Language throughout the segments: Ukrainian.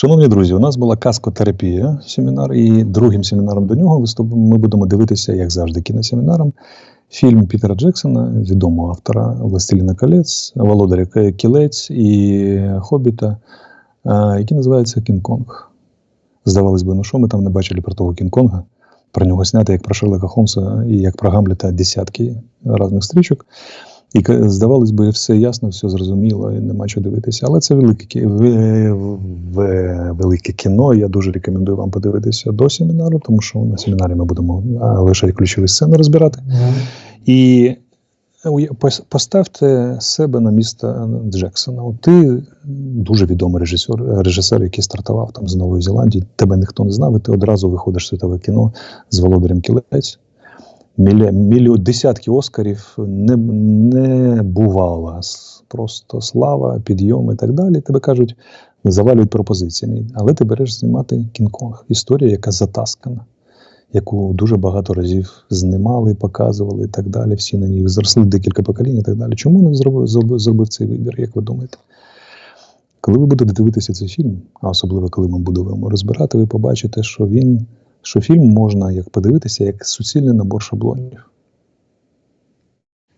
Шановні друзі, у нас була каскотерапія семінар, і другим семінаром до нього ми будемо дивитися, як завжди, кіносемінаром. Фільм Пітера Джексона, відомого автора Властеліна колець, Володаря Кілець і Хобіта, який називається Кінг-Конг. Здавалось би, ну що ми там не бачили про того Кінг-Конга? Про нього зняти як про Шерлока Холмса і як про Гамлета десятки різних стрічок. І здавалось би, все ясно, все зрозуміло, і нема чого дивитися. Але це велике, велике кіно. Я дуже рекомендую вам подивитися до семінару, тому що на семінарі ми будемо лише ключові сцени розбирати. І пос- поставте себе на місце Джексона. От ти дуже відомий режисер, режисер, який стартував там з Нової Зеландії. Тебе ніхто не знав, і ти одразу виходиш в світове кіно з Володарем Кілець. Мілі, мілі, десятки Оскарів не, не бувало. Просто слава, підйом і так далі. Тебе кажуть, завалюють пропозиціями. Але ти береш знімати Кінг-Конг. Історія, яка затаскана, яку дуже багато разів знімали, показували і так далі. Всі на ній зросли декілька поколінь і так далі. Чому не зробив, зробив, зробив цей вибір, як ви думаєте? Коли ви будете дивитися цей фільм, а особливо коли ми будемо розбирати, ви побачите, що він, що фільм можна як подивитися як суцільний набор шаблонів.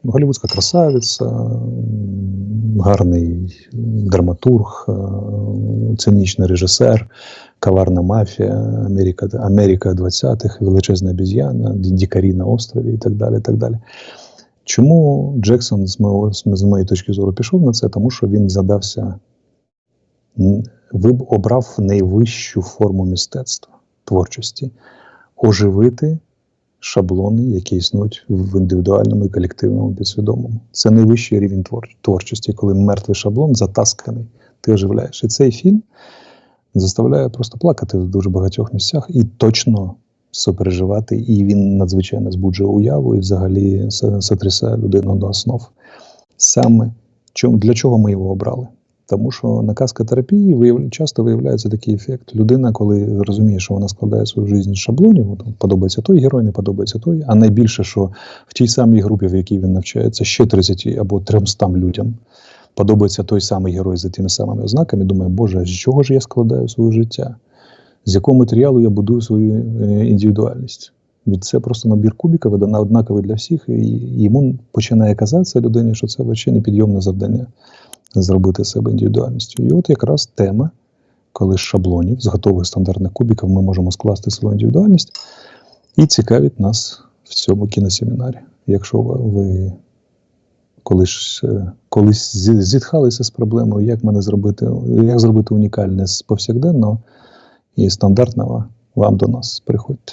Голівудська красавиця, гарний драматург, е, цинічний режисер, каварна мафія, Америка, Америка 20-х, величезна обіз'яна, дікарі на острові і так далі. І так далі. Чому Джексон, з, мого, з моєї точки зору, пішов на це? Тому що він задався, обрав найвищу форму мистецтва творчості оживити шаблони, які існують в індивідуальному і колективному підсвідомому. Це найвищий рівень твор- творчості, коли мертвий шаблон затасканий, ти оживляєш. І цей фільм заставляє просто плакати в дуже багатьох місцях і точно сопереживати. І він надзвичайно збуджує уяву і взагалі сотрясає людину до основ. Саме для чого ми його обрали? Тому що на каскотерапії вияв... часто виявляється такий ефект. Людина, коли розуміє, що вона складає свою життя з шаблонів, подобається той герой, не подобається той. А найбільше, що в тій самій групі, в якій він навчається, ще 30 або 300 людям подобається той самий герой за тими самими ознаками, думає, Боже, з чого ж я складаю своє життя? З якого матеріалу я будую свою е, індивідуальність? Від це просто набір кубиків, один однаковий для всіх, і йому починає казатися людині, що це взагалі непідйомне завдання зробити себе індивідуальністю. І от якраз тема, коли з шаблонів, з готових стандартних кубиків ми можемо скласти свою індивідуальність, і цікавить нас в цьому кіносемінарі. Якщо ви- ви колись, е, колись зітхалися з проблемою, як мене зробити, як зробити унікальне з повсякденного і стандартного, вам до нас приходьте.